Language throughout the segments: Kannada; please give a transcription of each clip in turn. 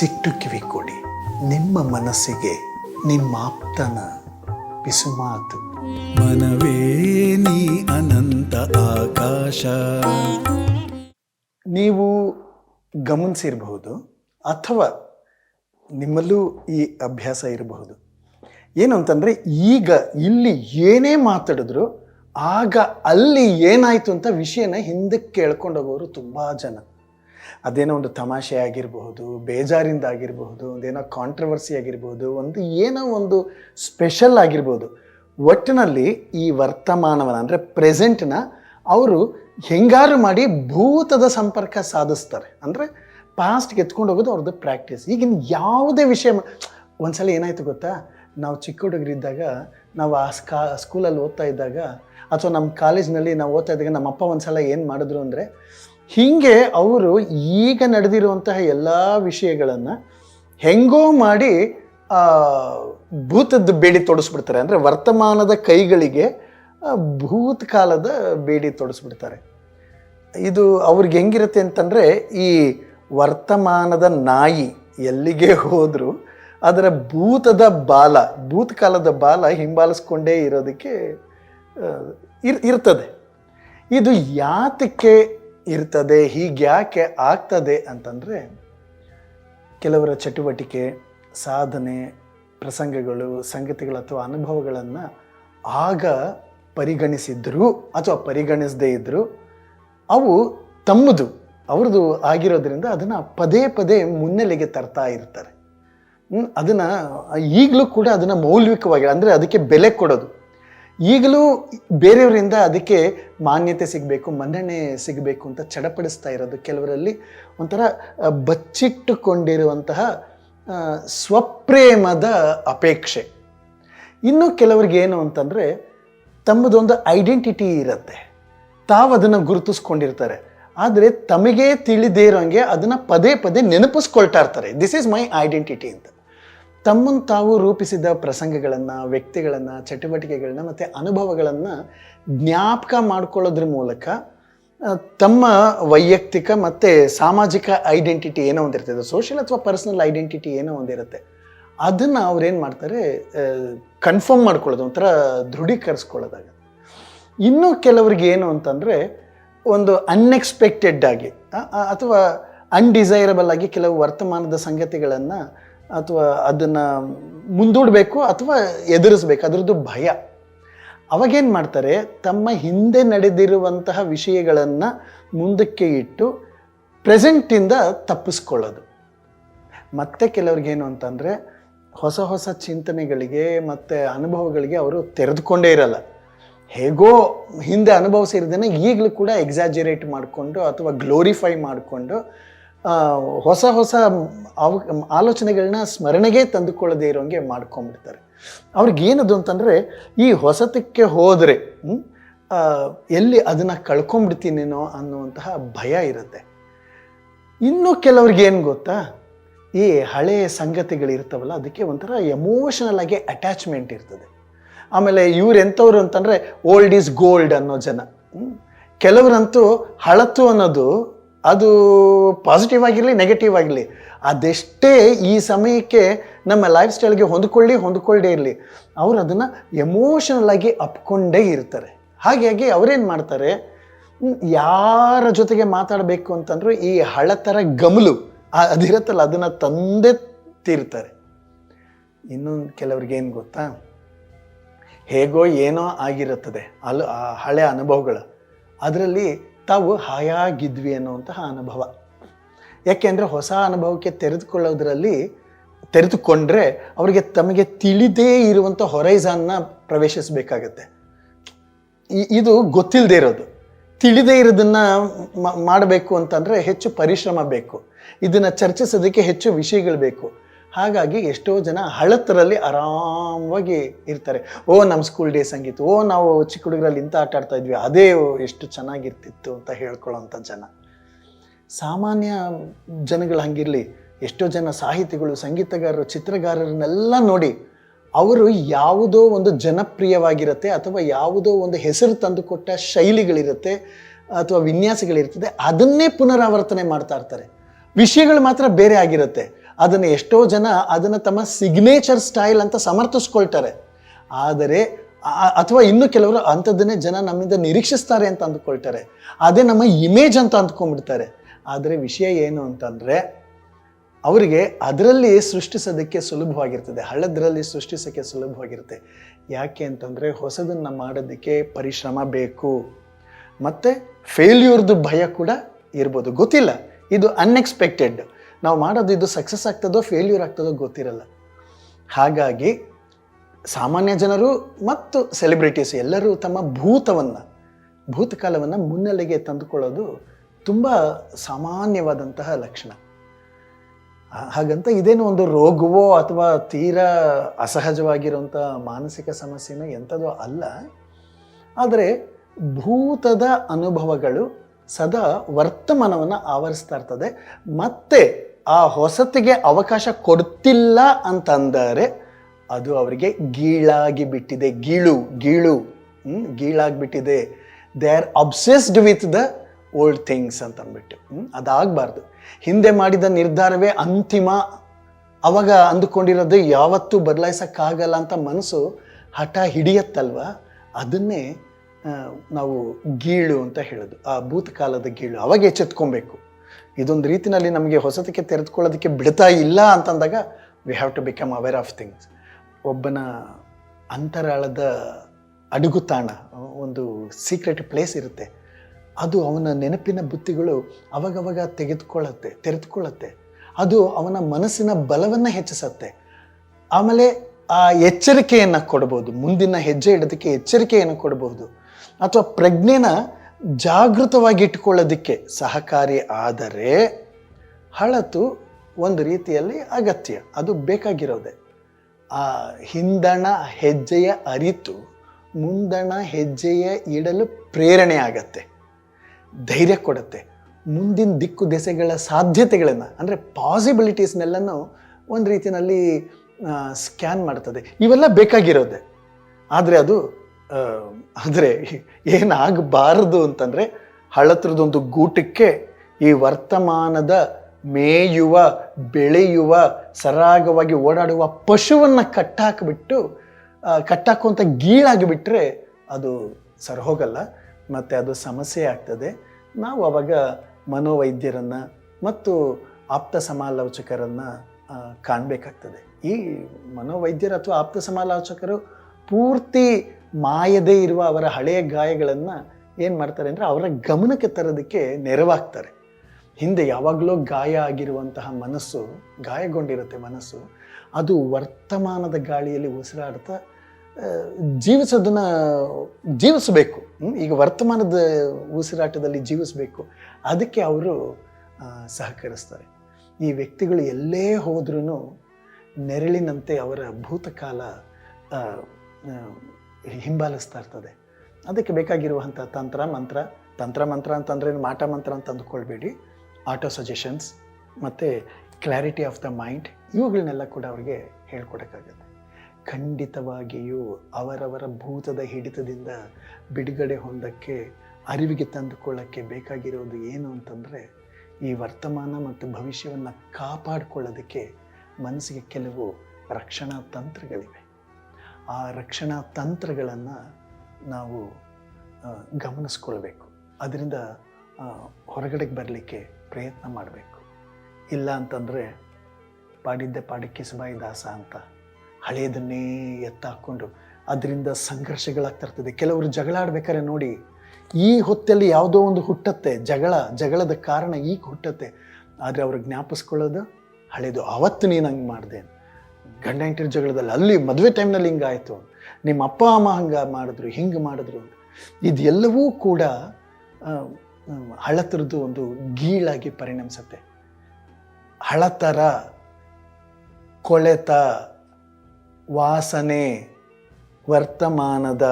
ಮನಸ್ಸಿಟ್ಟು ಕಿವಿ ಕೊಡಿ. ನಿಮ್ಮ ಮನಸ್ಸಿಗೆ ನಿಮ್ಮ ಆಪ್ತನ ಪಿಸುಮಾತು ಮನವೇ ನೀ ಅನಂತ ಆಕಾಶ. ನೀವು ಗಮನಿಸಿರಬಹುದು ಅಥವಾ ನಿಮ್ಮಲ್ಲೂ ಈ ಅಭ್ಯಾಸ ಇರಬಹುದು. ಏನು ಅಂತಂದರೆ ಈಗ ಇಲ್ಲಿ ಏನೇ ಮಾತಾಡಿದ್ರು ಆಗ ಅಲ್ಲಿ ಏನಾಯಿತು ಅಂತ ವಿಷಯನ ಹಿಂದಕ್ಕೆ ಕೇಳ್ಕೊಂಡು ಹೋಗೋರು ತುಂಬ ಜನ. ಅದೇನೋ ಒಂದು ತಮಾಷೆ ಆಗಿರಬಹುದು, ಬೇಜಾರಿಂದ ಆಗಿರಬಹುದು ಒಂದೇನೋ ಕಾಂಟ್ರವರ್ಸಿ ಆಗಿರ್ಬೋದು ಒಂದು ಏನೋ ಒಂದು ಸ್ಪೆಷಲ್ ಆಗಿರ್ಬೋದು. ಒಟ್ಟಿನಲ್ಲಿ ಈ ವರ್ತಮಾನವನ್ನು ಅಂದರೆ ಪ್ರೆಸೆಂಟ್ನ ಅವರು ಹೆಂಗಾರು ಮಾಡಿ ಭೂತದ ಸಂಪರ್ಕ ಸಾಧಿಸ್ತಾರೆ. ಅಂದರೆ ಪಾಸ್ಟ್ಗೆ ಎತ್ಕೊಂಡು ಹೋಗೋದು ಅವ್ರದ್ದು ಪ್ರಾಕ್ಟೀಸ್ ಈಗಿನ ಯಾವುದೇ ವಿಷಯ ಒಂದ್ಸಲ ಏನಾಯ್ತು ಗೊತ್ತಾ? ನಾವು ಚಿಕ್ಕ ಹುಡುಗರಿದ್ದಾಗ ನಾವು ಆ ಸ್ಕಾ ಸ್ಕೂಲಲ್ಲಿ ಓದ್ತಾ ಇದ್ದಾಗ, ಅಥವಾ ನಮ್ಮ ಕಾಲೇಜ್ನಲ್ಲಿ ನಾವು ಓದ್ತಾ ಇದ್ದಾಗ ನಮ್ಮ ಅಪ್ಪ ಒಂದ್ಸಲ ಏನು ಮಾಡಿದ್ರು ಅಂದರೆ ಹೀಗೆ ಅವರು ಈಗ ನಡೆದಿರುವಂತಹ ಎಲ್ಲ ವಿಷಯಗಳನ್ನು ಹೆಂಗೋ ಮಾಡಿ ಭೂತದ ಬೇಡಿ ತೊಡಸ್ಬಿಡ್ತಾರೆ. ಅಂದರೆ ವರ್ತಮಾನದ ಕೈಗಳಿಗೆ ಭೂತಕಾಲದ ಬೇಡಿ ತೊಡಸ್ಬಿಡ್ತಾರೆ. ಇದು ಅವ್ರಿಗೆ ಹೆಂಗಿರುತ್ತೆ ಅಂತಂದರೆ, ಈ ವರ್ತಮಾನದ ನಾಯಿ ಎಲ್ಲಿಗೆ ಹೋದರೂ, ಅದರ ಭೂತದ ಬಾಲ ಭೂತಕಾಲದ ಬಾಲ ಹಿಂಬಾಲಿಸ್ಕೊಂಡೇ ಇರೋದಕ್ಕೆ ಇರ್, ಇರ್ತದೆ. ಇದು ಯಾತಕ್ಕೆ ಇರ್ತದೆ, ಹೀಗ್ಯಾಕೆ ಆಗ್ತದೆ ಅಂತಂದರೆ, ಕೆಲವರ ಚಟುವಟಿಕೆ, ಸಾಧನೆ, ಪ್ರಸಂಗಗಳು, ಸಂಗತಿಗಳು ಅಥವಾ ಅನುಭವಗಳನ್ನು ಆಗ ಪರಿಗಣಿಸಿದ್ರು ಅಥವಾ ಪರಿಗಣಿಸದೇ ಇದ್ದರೂ ಅವು ತಮ್ಮದು, ಅವ್ರದ್ದು ಆಗಿರೋದ್ರಿಂದ ಅದನ್ನು ಪದೇ ಪದೇ ಮುನ್ನೆಲೆಗೆ ತರ್ತಾ ಇರ್ತಾರೆ. ಅದನ್ನು ಈಗಲೂ ಕೂಡ ಅದನ್ನು ಮೌಲ್ಯಿಕವಾಗಿ ಅಂದರೆ ಅದಕ್ಕೆ ಬೆಲೆ ಕೊಡೋದು. ಈಗಲೂ ಬೇರೆಯವರಿಂದ ಅದಕ್ಕೆ ಮಾನ್ಯತೆ ಸಿಗಬೇಕು, ಮನ್ನಣೆ ಸಿಗಬೇಕು ಅಂತ ಚಡಪಡಿಸ್ತಾ ಇರೋದು ಕೆಲವರಲ್ಲಿ. ಒಂಥರ ಬಚ್ಚಿಟ್ಟುಕೊಂಡಿರುವಂತಹ ಸ್ವಪ್ರೇಮದ ಅಪೇಕ್ಷೆ. ಇನ್ನು ಕೆಲವ್ರಿಗೆ ಏನು ಅಂತಂದರೆ, ತಮ್ಮದೊಂದು ಐಡೆಂಟಿಟಿ ಇರುತ್ತೆ. ತಾವು ಅದನ್ನು ಗುರುತಿಸ್ಕೊಂಡಿರ್ತಾರೆ. ಆದರೆ ತಮಗೇ ತಿಳಿದೇ ಇರೋಂಗೆ ಅದನ್ನು ಪದೇ ಪದೇ ನೆನಪಿಸ್ಕೊಳ್ತಾ ಇರ್ತಾರೆ. ದಿಸ್ ಈಸ್ ಮೈ ಐಡೆಂಟಿಟಿ ಅಂತ. ತಮ್ಮನ್ನು ತಾವು ರೂಪಿಸಿದ ಪ್ರಸಂಗಗಳನ್ನು, ವ್ಯಕ್ತಿಗಳನ್ನು, ಚಟುವಟಿಕೆಗಳನ್ನ ಮತ್ತು ಅನುಭವಗಳನ್ನು ಜ್ಞಾಪಕ ಮಾಡ್ಕೊಳ್ಳೋದ್ರ ಮೂಲಕ ತಮ್ಮ ವೈಯಕ್ತಿಕ ಮತ್ತು ಸಾಮಾಜಿಕ ಐಡೆಂಟಿಟಿ ಏನೋ ಒಂದಿರ್ತದೆ, ಸೋಷಿಯಲ್ ಅಥವಾ ಪರ್ಸನಲ್ ಐಡೆಂಟಿಟಿ ಏನೋ ಒಂದಿರುತ್ತೆ. ಅದನ್ನು ಅವ್ರೇನು ಮಾಡ್ತಾರೆ ಕನ್ಫರ್ಮ್ ಮಾಡ್ಕೊಳ್ಳೋದು, ಒಂಥರ ದೃಢೀಕರಿಸ್ಕೊಳ್ಳೋದಾಗ. ಇನ್ನು ಕೆಲವ್ರಿಗೆ ಏನು ಅಂತಂದರೆ, ಒಂದು ಅನ್ಎಕ್ಸ್ಪೆಕ್ಟೆಡ್ ಆಗಿ ಅಥವಾ ಅನ್ಡಿಸೈರಬಲ್ ಆಗಿ ಕೆಲವು ವರ್ತಮಾನದ ಸಂಗತಿಗಳನ್ನು ಅಥವಾ ಅದನ್ನು ಮುಂದೂಡಬೇಕು ಅಥವಾ ಎದುರಿಸ್ಬೇಕು, ಅದರದ್ದು ಭಯ. ಅವಾಗೇನು ಮಾಡ್ತಾರೆ, ತಮ್ಮ ಹಿಂದೆ ನಡೆದಿರುವಂತಹ ವಿಷಯಗಳನ್ನು ಮುಂದಕ್ಕೆ ಇಟ್ಟು ಪ್ರೆಸೆಂಟಿಂದ ತಪ್ಪಿಸ್ಕೊಳ್ಳೋದು. ಮತ್ತೆ ಕೆಲವ್ರಿಗೇನು ಅಂತಂದರೆ, ಹೊಸ ಹೊಸ ಚಿಂತನೆಗಳಿಗೆ ಮತ್ತು ಅನುಭವಗಳಿಗೆ ಅವರು ತೆರೆದುಕೊಂಡೇ ಇರಲ್ಲ. ಹೇಗೋ ಹಿಂದೆ ಅನುಭವಿಸಿರೋದನ್ನ ಈಗಲೂ ಕೂಡ ಎಕ್ಸಾಜರೇಟ್ ಮಾಡಿಕೊಂಡು ಅಥವಾ ಗ್ಲೋರಿಫೈ ಮಾಡಿಕೊಂಡು ಹೊಸ ಹೊಸ ಅವ ಆಲೋಚನೆಗಳನ್ನ ಸ್ಮರಣೆಗೆ ತಂದುಕೊಳ್ಳದೇ ಇರೋಂಗೆ ಮಾಡ್ಕೊಂಡ್ಬಿಡ್ತಾರೆ ಅವ್ರಿಗೇನದು ಅಂತಂದರೆ, ಈ ಹೊಸತಕ್ಕೆ ಹೋದರೆ ಎಲ್ಲಿ ಅದನ್ನು ಕಳ್ಕೊಂಡ್ಬಿಡ್ತೀನೇನೋ ಅನ್ನುವಂತಹ ಭಯ ಇರುತ್ತೆ. ಇನ್ನು ಕೆಲವ್ರಿಗೆ ಏನು ಗೊತ್ತಾ? ಈ ಹಳೆಯ ಸಂಗತಿಗಳಿರ್ತವಲ್ಲ, ಅದಕ್ಕೆ ಒಂಥರ ಎಮೋಷನಲ್ ಆಗಿ ಅಟ್ಯಾಚ್ಮೆಂಟ್ ಇರ್ತದೆ. ಆಮೇಲೆ ಇವ್ರು ಎಂಥವ್ರು ಅಂತಂದರೆ ಓಲ್ಡ್ ಈಸ್ ಗೋಲ್ಡ್ ಅನ್ನೋ ಜನ. ಕೆಲವರಂತೂ ಹಳತು ಅನ್ನೋದು ಅದು ಪಾಸಿಟಿವ್ ಆಗಿರಲಿ ನೆಗೆಟಿವ್ ಆಗಿರಲಿ, ಅದೆಷ್ಟೇ ಈ ಸಮಯಕ್ಕೆ ನಮ್ಮ ಲೈಫ್ ಸ್ಟೈಲ್ಗೆ ಹೊಂದ್ಕೊಳ್ಳಿ ಹೊಂದ್ಕೊಳ್ಳೇ ಇರಲಿ, ಅವರು ಅದನ್ನು ಎಮೋಷನಲ್ ಆಗಿ ಅಪ್ಕೊಂಡೇ ಇರ್ತಾರೆ. ಹಾಗಾಗಿ ಅವರೇನು ಮಾಡ್ತಾರೆ? ಯಾರ ಜೊತೆಗೆ ಮಾತಾಡಬೇಕು ಅಂತಂದ್ರೂ ಈ ಹಳತರ ಗಮಲು ಅದಿರತ್ತಲ್ಲ, ಅದನ್ನು ತಂದೆ ತೀರ್ತಾರೆ. ಇನ್ನೊಂದು ಕೆಲವ್ರಿಗೆ ಏನು ಗೊತ್ತಾ? ಹೇಗೋ ಏನೋ ಆಗಿರುತ್ತದೆ ಅಲ್ಲಿ ಆ ಹಳೆ ಅನುಭವಗಳು. ಅದರಲ್ಲಿ ತಾವು ಹಾಯಾಗಿದ್ವಿ ಅನ್ನುವಂತಹ ಅನುಭವ. ಯಾಕೆಂದರೆ ಹೊಸ ಅನುಭವಕ್ಕೆ ತೆರೆದುಕೊಳ್ಳೋದ್ರಲ್ಲಿ ತೆರೆದುಕೊಂಡ್ರೆ ಅವರಿಗೆ ತಮಗೆ ತಿಳಿದೇ ಇರುವಂಥ ಹೊರೈಸಾನ್ನ ಪ್ರವೇಶಿಸಬೇಕಾಗತ್ತೆ. ಇದು ಗೊತ್ತಿಲ್ಲದೆ ಇರೋದು. ತಿಳಿದೇ ಇರೋದನ್ನ ಮಾಡಬೇಕು ಅಂತಂದರೆ ಹೆಚ್ಚು ಪರಿಶ್ರಮ ಬೇಕು. ಇದನ್ನು ಚರ್ಚಿಸೋದಕ್ಕೆ ಹೆಚ್ಚು ವಿಷಯಗಳು ಬೇಕು. ಹಾಗಾಗಿ ಎಷ್ಟೋ ಜನ ಹಳತ್ತರಲ್ಲಿ ಆರಾಮವಾಗಿ ಇರ್ತಾರೆ. ಓ ನಮ್ಮ ಸ್ಕೂಲ್ ಡೇಸ್ ಹಂಗಿತ್ತು ಓ, ನಾವು ಚಿಕ್ಕ ಹುಡುಗರಲ್ಲಿ ಇಂಥ ಆಟ ಆಡ್ತಾ ಇದ್ವಿ, ಅದೇ ಎಷ್ಟು ಚೆನ್ನಾಗಿರ್ತಿತ್ತು ಅಂತ ಹೇಳ್ಕೊಳ್ಳೋಂಥ ಜನ. ಸಾಮಾನ್ಯ ಜನಗಳು ಹಂಗಿರಲಿ, ಎಷ್ಟೋ ಜನ ಸಾಹಿತಿಗಳು, ಸಂಗೀತಗಾರರು, ಚಿತ್ರಗಾರರನ್ನೆಲ್ಲ ನೋಡಿ ಅವರು ಯಾವುದೋ ಒಂದು ಜನಪ್ರಿಯವಾಗಿರುತ್ತೆ ಅಥವಾ ಯಾವುದೋ ಒಂದು ಹೆಸರು ತಂದುಕೊಟ್ಟ ಶೈಲಿಗಳಿರುತ್ತೆ ಅಥವಾ ವಿನ್ಯಾಸಗಳಿರ್ತದೆ, ಅದನ್ನೇ ಪುನರಾವರ್ತನೆ ಮಾಡ್ತಾ ಇರ್ತಾರೆ. ವಿಷಯಗಳು ಮಾತ್ರ ಬೇರೆ ಆಗಿರುತ್ತೆ. ಅದನ್ನು ಎಷ್ಟೋ ಜನ ಅದನ್ನು ತಮ್ಮ ಸಿಗ್ನೇಚರ್ ಸ್ಟೈಲ್ ಅಂತ ಸಮರ್ಥಿಸ್ಕೊಳ್ತಾರೆ. ಆದರೆ ಅಥವಾ ಇನ್ನು ಕೆಲವರು ಅಂಥದ್ದನ್ನೇ ಜನ ನಮ್ಮಿಂದ ನಿರೀಕ್ಷಿಸ್ತಾರೆ ಅಂತ ಅಂದ್ಕೊಳ್ತಾರೆ. ಅದೇ ನಮ್ಮ ಇಮೇಜ್ ಅಂತ ಅಂದ್ಕೊಂಡ್ಬಿಡ್ತಾರೆ. ಆದರೆ ವಿಷಯ ಏನು ಅಂತಂದರೆ, ಅವರಿಗೆ ಅದರಲ್ಲಿ ಸೃಷ್ಟಿಸೋದಕ್ಕೆ ಸುಲಭವಾಗಿರ್ತದೆ. ಹಳ್ಳದ್ರಲ್ಲಿ ಸೃಷ್ಟಿಸೋಕ್ಕೆ ಸುಲಭವಾಗಿರುತ್ತೆ. ಯಾಕೆ ಅಂತಂದರೆ ಹೊಸದನ್ನು ಮಾಡೋದಕ್ಕೆ ಪರಿಶ್ರಮ ಬೇಕು. ಮತ್ತು ಫೇಲ್ಯೂರ್ದು ಭಯ ಕೂಡ ಇರ್ಬೋದು. ಗೊತ್ತಿಲ್ಲ. ಇದು ಅನ್ಎಕ್ಸ್ಪೆಕ್ಟೆಡ್ ನಾವು ಮಾಡೋದು ಇದು ಸಕ್ಸಸ್ ಆಗ್ತದೋ ಫೇಲ್ಯೂರ್ ಆಗ್ತದೋ ಗೊತ್ತಿರಲ್ಲ. ಹಾಗಾಗಿ ಸಾಮಾನ್ಯ ಜನರು ಮತ್ತು ಸೆಲೆಬ್ರಿಟೀಸ್ ಎಲ್ಲರೂ ತಮ್ಮ ಭೂತವನ್ನು, ಭೂತಕಾಲವನ್ನು ಮುನ್ನೆಲೆಗೆ ತಂದುಕೊಳ್ಳೋದು ತುಂಬ ಸಾಮಾನ್ಯವಾದಂತಹ ಲಕ್ಷಣ. ಹಾಗಂತ ಇದೇನು ಒಂದು ರೋಗವೋ ಅಥವಾ ತೀರಾ ಅಸಹಜವಾಗಿರುವಂಥ ಮಾನಸಿಕ ಸಮಸ್ಯೆನೋ ಎಂಥದೋ ಅಲ್ಲ. ಆದರೆ ಭೂತದ ಅನುಭವಗಳು ಸದಾ ವರ್ತಮಾನವನ್ನು ಆವರಿಸ್ತಾ ಇರ್ತದೆ. ಮತ್ತೆ ಆ ಹೊಸತಿಗೆ ಅವಕಾಶ ಕೊಡ್ತಿಲ್ಲ ಅಂತಂದರೆ ಅದು ಅವರಿಗೆ ಗೀಳಾಗಿ ಬಿಟ್ಟಿದೆ. ಗೀಳು ಗೀಳು ಗೀಳಾಗಿಬಿಟ್ಟಿದೆ they are obsessed with the old things ಅಂತ ಅಂದ್ಬಿಟ್ಟು? ಅದಾಗಬಾರ್ದು. ಹಿಂದೆ ಮಾಡಿದ ನಿರ್ಧಾರವೇ ಅಂತಿಮ. ಅವಾಗ ಅಂದುಕೊಂಡಿರೋದು ಯಾವತ್ತೂ ಬದಲಾಯಿಸೋಕ್ಕಾಗಲ್ಲ ಅಂತ ಮನಸ್ಸು ಹಠ ಹಿಡಿಯತ್ತಲ್ವ? ಅದನ್ನೇ ನಾವು ಗೀಳು ಅಂತ ಹೇಳೋದು. ಆ ಭೂತಕಾಲದ ಗೀಳು. ಅವಾಗ ಎಚ್ಚೆತ್ಕೊಬೇಕು. ಇದೊಂದು ರೀತಿನಲ್ಲಿ ನಮಗೆ ಹೊಸದಕ್ಕೆ ತೆರೆದುಕೊಳ್ಳೋದಕ್ಕೆ ಬಿಡ್ತಾ ಇಲ್ಲ ಅಂತಂದಾಗ we have to become aware of things ಒಬ್ಬನ ಅಂತರಾಳದ ಅಡುಗುತಾಣ ಒಂದು ಸೀಕ್ರೆಟ್ ಪ್ಲೇಸ್ ಇರುತ್ತೆ. ಅದು ಅವನ ನೆನಪಿನ ಬುತ್ತಿಗಳು ಅವಾಗವಾಗ ತೆಗೆದುಕೊಳ್ಳುತ್ತೆ, ತೆರೆದುಕೊಳ್ಳುತ್ತೆ. ಅದು ಅವನ ಮನಸ್ಸಿನ ಬಲವನ್ನು ಹೆಚ್ಚಿಸುತ್ತೆ. ಆಮೇಲೆ ಆ ಎಚ್ಚರಿಕೆಯನ್ನು ಕೊಡ್ಬೋದು. ಮುಂದಿನ ಹೆಜ್ಜೆ ಇಡೋದಕ್ಕೆ ಎಚ್ಚರಿಕೆಯನ್ನು ಕೊಡ್ಬೋದು. ಅಥವಾ ಪ್ರಜ್ಞೆನ ಜಾಗೃತವಾಗಿ ಇಟ್ಕೊಳ್ಳೋದಕ್ಕೆ ಸಹಕಾರಿ ಆದರೆ ಹಳತು ಒಂದು ರೀತಿಯಲ್ಲಿ ಅಗತ್ಯ. ಅದು ಬೇಕಾಗಿರೋದೆ. ಆ ಹಿಂದಣ ಹೆಜ್ಜೆಯ ಅರಿತು ಮುಂದಣ ಹೆಜ್ಜೆಯ ಇಡಲು ಪ್ರೇರಣೆ ಆಗತ್ತೆ. ಧೈರ್ಯ ಕೊಡುತ್ತೆ. ಮುಂದಿನ ದಿಕ್ಕು ದೆಸೆಗಳ ಸಾಧ್ಯತೆಗಳನ್ನು, ಅಂದರೆ ಪಾಸಿಬಿಲಿಟೀಸ್ನೆಲ್ಲನೂ ಒಂದು ರೀತಿಯಲ್ಲಿ ಸ್ಕ್ಯಾನ್ ಮಾಡ್ತದೆ. ಇವೆಲ್ಲ ಬೇಕಾಗಿರೋದೆ. ಆದರೆ ಅದು ಆದರೆ ಏನಾಗಬಾರದು ಅಂತಂದರೆ ಹಳತ್ರದೊಂದು ಗೂಟಕ್ಕೆ ಈ ವರ್ತಮಾನದ ಮೇಯುವ, ಬೆಳೆಯುವ, ಸರಾಗವಾಗಿ ಓಡಾಡುವ ಪಶುವನ್ನು ಕಟ್ಟಾಕಿಬಿಟ್ಟು ಕಟ್ಟಾಕುವಂಥ ಗೀಳಾಗಿಬಿಟ್ರೆ ಅದು ಸರಿಹೋಗಲ್ಲ, ಮತ್ತು ಅದು ಸಮಸ್ಯೆ ಆಗ್ತದೆ. ನಾವು ಅವಾಗ ಮನೋವೈದ್ಯರನ್ನು ಮತ್ತು ಆಪ್ತ ಸಮಾಲೋಚಕರನ್ನು ಕಾಣಬೇಕಾಗ್ತದೆ. ಈ ಮನೋವೈದ್ಯರು ಅಥವಾ ಆಪ್ತ ಸಮಾಲೋಚಕರು ಪೂರ್ತಿ ಮಾಯದೇ ಇರುವ ಅವರ ಹಳೆಯ ಗಾಯಗಳನ್ನು ಏನು ಮಾಡ್ತಾರೆ ಅಂದರೆ ಅವರ ಗಮನಕ್ಕೆ ತರೋದಕ್ಕೆ ನೆರವಾಗ್ತಾರೆ. ಹಿಂದೆ ಯಾವಾಗಲೂ ಗಾಯ ಆಗಿರುವಂತಹ ಮನಸ್ಸು, ಗಾಯಗೊಂಡಿರುತ್ತೆ ಮನಸ್ಸು, ಅದು ವರ್ತಮಾನದ ಗಾಳಿಯಲ್ಲಿ ಉಸಿರಾಡ್ತಾ ಜೀವಿಸೋದನ್ನು ಜೀವಿಸಬೇಕು. ಈಗ ವರ್ತಮಾನದ ಉಸಿರಾಟದಲ್ಲಿ ಜೀವಿಸಬೇಕು. ಅದಕ್ಕೆ ಅವರು ಸಹಕರಿಸ್ತಾರೆ. ಈ ವ್ಯಕ್ತಿಗಳು ಎಲ್ಲೇ ಹೋದ್ರೂ ನೆರಳಿನಂತೆ ಅವರ ಭೂತಕಾಲ ಹಿಂಬಾಲಿಸ್ತಾ ಇರ್ತದೆ. ಅದಕ್ಕೆ ಬೇಕಾಗಿರುವಂಥ ತಂತ್ರ, ಮಂತ್ರ ತಂತ್ರ, ಮಂತ್ರ ಅಂತಂದ್ರೆ ಮಾಟ, ಮಂತ್ರ ಅಂತ ಅಂದುಕೊಳ್ಬೇಡಿ. ಆಟೋ ಸಜೆಷನ್ಸ್ ಮತ್ತು ಕ್ಲಾರಿಟಿ ಆಫ್ ದ ಮೈಂಡ್ ಇವುಗಳನ್ನೆಲ್ಲ ಕೂಡ ಅವರಿಗೆ ಹೇಳ್ಕೊಡೋಕ್ಕಾಗತ್ತೆ. ಖಂಡಿತವಾಗಿಯೂ ಅವರವರ ಭೂತದ ಹಿಡಿತದಿಂದ ಬಿಡುಗಡೆ ಹೊಂದಕ್ಕೆ, ಅರಿವಿಗೆ ತಂದುಕೊಳ್ಳೋಕ್ಕೆ ಬೇಕಾಗಿರೋದು ಏನು ಅಂತಂದರೆ, ಈ ವರ್ತಮಾನ ಮತ್ತು ಭವಿಷ್ಯವನ್ನು ಕಾಪಾಡಿಕೊಳ್ಳೋದಕ್ಕೆ ಮನಸ್ಸಿಗೆ ಕೆಲವು ರಕ್ಷಣಾ ತಂತ್ರಗಳಿವೆ. ಆ ರಕ್ಷಣಾ ತಂತ್ರಗಳನ್ನು ನಾವು ಗಮನಿಸ್ಕೊಳ್ಬೇಕು. ಅದರಿಂದ ಹೊರಗಡೆಗೆ ಬರಲಿಕ್ಕೆ ಪ್ರಯತ್ನ ಮಾಡಬೇಕು. ಇಲ್ಲ ಅಂತಂದರೆ, ಪಾಡಿದ್ದೆ ಪಾಡಕ್ಕೆ ಸುಬಾಯಿ ದಾಸ ಅಂತ ಹಳೆಯದನ್ನೇ ಎತ್ತಾಕೊಂಡು ಅದರಿಂದ ಸಂಘರ್ಷಗಳಾಗ್ತಾ ಇರ್ತದೆ. ಕೆಲವರು ಜಗಳ ಆಡ್ಬೇಕಾದ್ರೆ ನೋಡಿ, ಈ ಹೊತ್ತಲ್ಲಿ ಯಾವುದೋ ಒಂದು ಹುಟ್ಟತ್ತೆ, ಜಗಳ, ಜಗಳದ ಕಾರಣ ಈಗ ಹುಟ್ಟತ್ತೆ. ಆದರೆ ಅವ್ರಿಗೆ ಜ್ಞಾಪಿಸ್ಕೊಳ್ಳೋದು, ಹಳೇದು. ಅವತ್ತು ನೀನು ಹಂಗೆ ಮಾಡಿದೆ ಗಂಡ ಹೆಂಡತಿ ಜಗಳದಲ್ಲಿ ಅಲ್ಲಿ ಮದುವೆ ಟೈಮ್ನಲ್ಲಿ ಹಿಂಗಾಯಿತು. ನಿಮ್ಮ ಅಪ್ಪ, ಅಮ್ಮ ಹಂಗೆ ಮಾಡಿದ್ರು, ಹಿಂಗೆ ಮಾಡಿದ್ರು ಇದೆಲ್ಲವೂ ಕೂಡ ಹಳತರದ್ದು ಒಂದು ಗೀಳಾಗಿ ಪರಿಣಮಿಸುತ್ತೆ. ಹಳತರ, ಕೊಳೆತ, ವಾಸನೆ, ವರ್ತಮಾನದ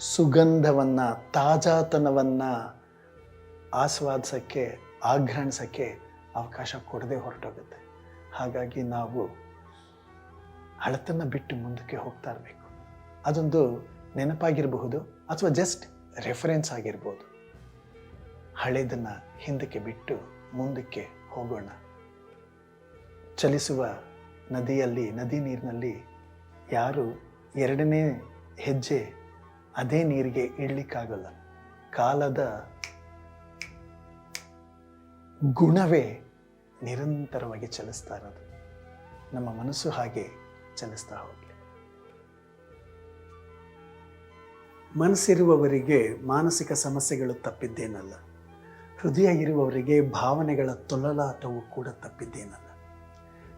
ಸುಗಂಧವನ್ನು, ತಾಜಾತನವನ್ನು ಆಸ್ವಾದಿಸೋಕ್ಕೆ ಆಘ್ರಾಣಿಸೋಕ್ಕೆ ಅವಕಾಶ ಕೊಡದೆ ಹೊರಟೋಗುತ್ತೆ. ಹಾಗಾಗಿ ನಾವು ಹಳತನ್ನು ಬಿಟ್ಟು ಮುಂದಕ್ಕೆ ಹೋಗ್ತಾ ಇರಬೇಕು. ಅದೊಂದು ನೆನಪಾಗಿರಬಹುದು ಅಥವಾ ಜಸ್ಟ್ ರೆಫರೆನ್ಸ್ ಆಗಿರ್ಬೋದು. ಹಳೇದನ್ನು ಹಿಂದಕ್ಕೆ ಬಿಟ್ಟು ಮುಂದಕ್ಕೆ ಹೋಗೋಣ. ಚಲಿಸುವ ನದಿಯಲ್ಲಿ, ನದಿ ನೀರಿನಲ್ಲಿ ಯಾರು ಎರಡನೇ ಹೆಜ್ಜೆ ಅದೇ ನೀರಿಗೆ ಇಡ್ಲಿಕ್ಕಾಗಲ್ಲ. ಕಾಲದ ಗುಣವೇ ನಿರಂತರವಾಗಿ ಚಲಿಸ್ತಾ ಇರೋದು. ನಮ್ಮ ಮನಸ್ಸು ಹಾಗೆ ಚಲಿಸ್ತಾ ಹೋಗಲಿ. ಮನಸ್ಸಿರುವವರಿಗೆ ಮಾನಸಿಕ ಸಮಸ್ಯೆಗಳು ತಪ್ಪಿದ್ದೇನಲ್ಲ. ಹೃದಯ ಇರುವವರಿಗೆ ಭಾವನೆಗಳ ತೊಳಲಾಟವು ಕೂಡ ತಪ್ಪಿದ್ದೇನಲ್ಲ.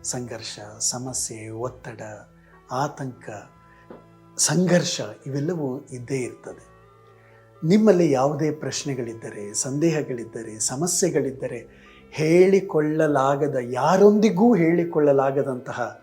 ಸಂಘರ್ಷ, ಸಮಸ್ಯೆ, ಒತ್ತಡ, ಆತಂಕ, ಸಂಘರ್ಷ ಇವೆಲ್ಲವೂ ಇದ್ದೇ ಇರ್ತದೆ. ನಿಮ್ಮಲ್ಲಿ ಯಾವುದೇ ಪ್ರಶ್ನೆಗಳಿದ್ದರೆ, ಸಂದೇಹಗಳಿದ್ದರೆ, ಸಮಸ್ಯೆಗಳಿದ್ದರೆ ಹೇಳಿಕೊಳ್ಳಲಾಗದ, ಯಾರೊಂದಿಗೂ ಹೇಳಿಕೊಳ್ಳಲಾಗದಂತಹ